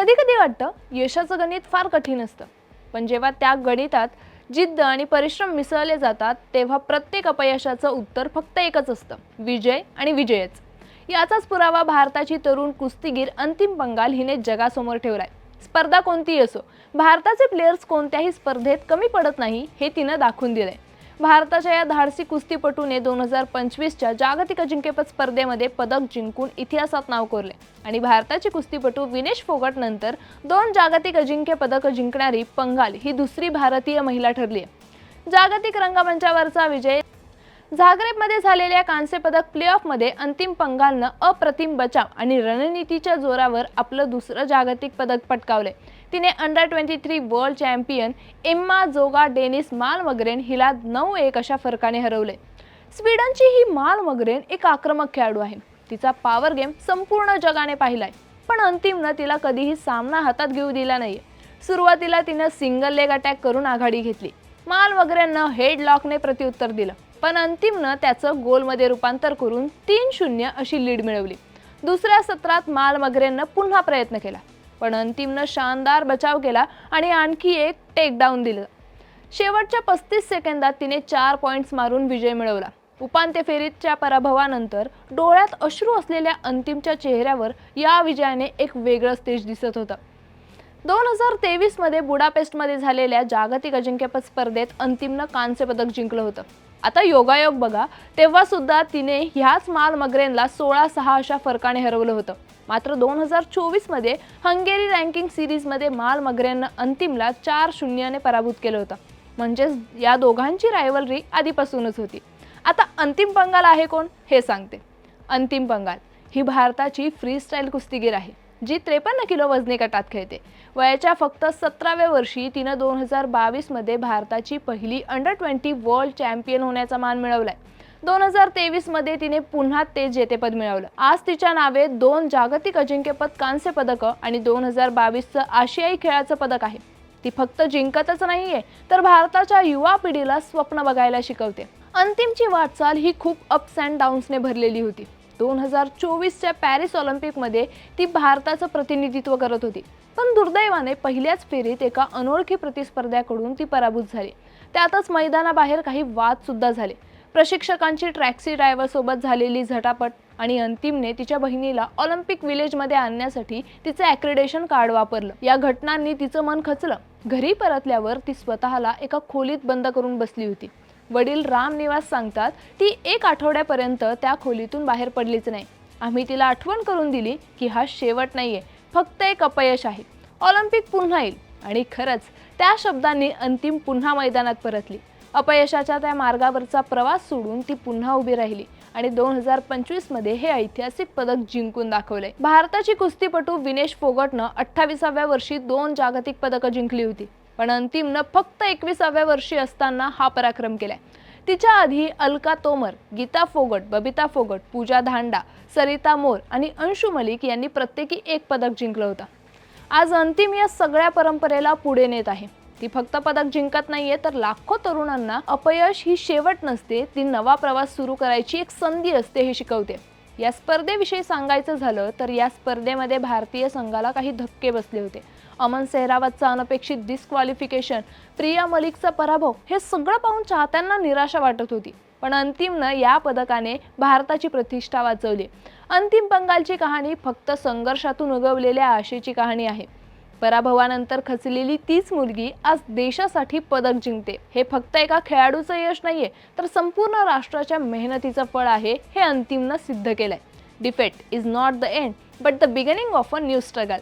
कधी कधी वाटतं यशाचं गणित फार कठीण असतं. पण जेव्हा त्या गणितात जिद्द आणि परिश्रम मिसळले जातात तेव्हा प्रत्येक अपयशाचं उत्तर फक्त एकच असतं विजय आणि विजयच. याचाच पुरावा भारताची तरुण कुस्तीगीर अंतिम पंगाल हिने जगासमोर ठेवलाय. स्पर्धा कोणतीही असो भारताचे प्लेयर्स कोणत्याही स्पर्धेत कमी पडत नाही हे तिनं दाखवून दिलंय. भारताच्या या धाडसी कुस्तीपटूने दोन हजार पंचवीसच्या जागतिक अजिंक्यपद स्पर्धेमध्ये पदक जिंकून इतिहासात नाव कोरले. आणि भारताची कुस्तीपटू विनेश फोगट नंतर दोन जागतिक अजिंक्य पदक जिंकणारी पंगाल ही दुसरी भारतीय महिला ठरली आहे जागतिक रंगमंचावरचा विजय झाग्रेबमध्ये झालेल्या कांस्य पदक प्लेऑफमध्ये अंतिम पंगालनं अप्रतिम बचाव आणि रणनीतीच्या जोरावर आपलं दुसरं जागतिक पदक पटकावले तिने under twenty three world champion Emma जोगा डेनिस मालमगरेन हिला नऊ एक अशा फरकाने हरवले स्वीडनची ही मालमगरेन एक आक्रमक खेळाडू आहे. तिचा पॉवर गेम संपूर्ण जगाने पाहिलाय. पण अंतिमनं तिला कधीही सामना हातात घेऊ दिला नाही सुरुवातीला तिनं सिंगल लेग अटॅक करून आघाडी घेतली. माल वगैरेंना हेड लॉकने प्रत्युत्तर दिलं. पण अंतिमनं त्याचं गोलमध्ये रूपांतर करून तीन शून्य अशी लीड मिळवली. दुसऱ्या सत्रात माल मगरेनं पुन्हा प्रयत्न केला पण अंतिमनं शानदार बचाव केला आणि आणखी एक टेकडाऊन दिलं. शेवटच्या पस्तीस सेकंदात तिने चार पॉईंट्स मारून विजय मिळवला. उपांत्य फेरीच्या पराभवानंतर डोळ्यात अश्रू असलेल्या अंतिमच्या चेहऱ्यावर या विजयाने एक वेगळंच तेज दिसत होतं. दोन हजार तेवीसमध्ये बुडापेस्टमध्ये झालेल्या जागतिक अजिंक्यपद स्पर्धेत अंतिमनं कांस्य पदक जिंकलं होतं. आता योगायोग बघा तेव्हा सुद्धा तिने ह्याच माल मगरेनला सोळा सहा अशा फरकाने हरवलं होतं. मात्र दोन हजार चोवीसमध्ये हंगेरी रँकिंग सिरीजमध्ये माल मगरेननं अंतिमला चार शून्याने पराभूत केलं होतं. म्हणजेच या दोघांची रायवलरी आधीपासूनच होती. आता अंतिम पंगाल आहे कोण? हे सांगते. अंतिम पंगाल ही भारताची फ्रीस्टाईल कुस्तीगीर आहे. जी त्रेपन्न किलो वजनी गटात खेळते. वयाच्या फक्त सतराव्या वर्षी तिनं दोन हजार बावीसमध्ये भारताची पहिली अंडर ट्वेंटी वर्ल्ड चॅम्पियन होण्याचा मान मिळवलाय. दोन हजार तेवीसमध्ये तिने पुन्हा ते जेतेपद मिळवलं. आज तिच्या नावे दोन जागतिक अजिंक्यपद कांस्य पदकं आणि दोन हजार बावीसचं आशियाई खेळाचं पदक आहे. ती फक्त जिंकतच नाहीये तर भारताच्या युवा पिढीला स्वप्न बघायला शिकवते. अंतिमची वाटचाल ही खूप अप्स अँड डाऊन्सने भरलेली होती. दोन हजार चोवीसच्या पॅरिस ऑलिम्पिकमध्ये ती भारताचं प्रतिनिधित्व करत होती. पण दुर्दैवाने पहिल्याच फेरीत एका अनोळखी प्रतिस्पर्ध्याकडून ती पराभूत झाली. त्यातच मैदानाबाहेर काही वाद सुद्धा झाले. प्रशिक्षकांची ट्रॅक्सी ड्रायव्हरसोबत झालेली झटापट आणि अंतिमने तिच्या बहिणीला ऑलिम्पिक विलेजमध्ये आणण्यासाठी तिचं ॲक्रेडेशन कार्ड वापरलं. या घटनांनी तिचं मन खचलं. घरी परतल्यावर ती स्वतःला एका खोलीत बंद करून बसली होती. वडील रामनिवास सांगतात ती एक आठवड्यापर्यंत त्या खोलीतून बाहेर पडलीच नाही. आम्ही तिला आठवण करून दिली की हा शेवट नाही आहे फक्त एक अपयश आहे. ऑलिम्पिक पुन्हा येईल. आणि खरंच त्या शब्दांनी अंतिम पुन्हा मैदानात परतली. अपयशाच्या त्या मार्गावरचा प्रवास सोडून ती पुन्हा उभी राहिली आणि दोन हजार पंचवीसमध्ये हे ऐतिहासिक पदक जिंकून दाखवले. भारताची कुस्तीपटू विनेश फोगटनं अठ्ठावीसाव्या वर्षी दोन जागतिक पदकं जिंकली होती. पण अंतिमनं फक्त एकविसाव्या वर्षी असताना हा पराक्रम केलाय. तिच्या आधी अलका तोमर गीता फोगट बबिता फोगट पूजा धांडा सरिता मोर आणि अंशु मलिक यांनी प्रत्येकी एक पदक जिंकलं होतं. आज अंतिम या सगळ्या परंपरेला पुढे नेत आहे. ती फक्त पदक जिंकत नाहीये तर लाखो तरुणांना अपयश ही शेवट नसते. ती नवा प्रवास सुरू करायची एक संधी असते हे शिकवते. या स्पर्धेविषयी सांगायचं झालं तर या स्पर्धेमध्ये भारतीय संघाला काही धक्के बसले होते. अमन सेहरावतचं अनपेक्षित डिस्क्वालिफिकेशन प्रिया मलिकचा पराभव हे सगळं पाहून चाहत्यांना निराशा वाटत होती. पण अंतिमनं या पदकाने भारताची प्रतिष्ठा वाचवली. अंतिम बंगालची कहाणी फक्त संघर्षातून उगवलेल्या आशेची कहाणी आहे. पराभवानंतर खचलेली तीच मुलगी आज देशासाठी पदक जिंकते. हे फक्त एका खेळाडूचं यश नाहीये तर संपूर्ण राष्ट्राच्या मेहनतीचं फळ आहे हे अंतिमनं सिद्ध केलंय. Defeat is not the end but the beginning of a new struggle.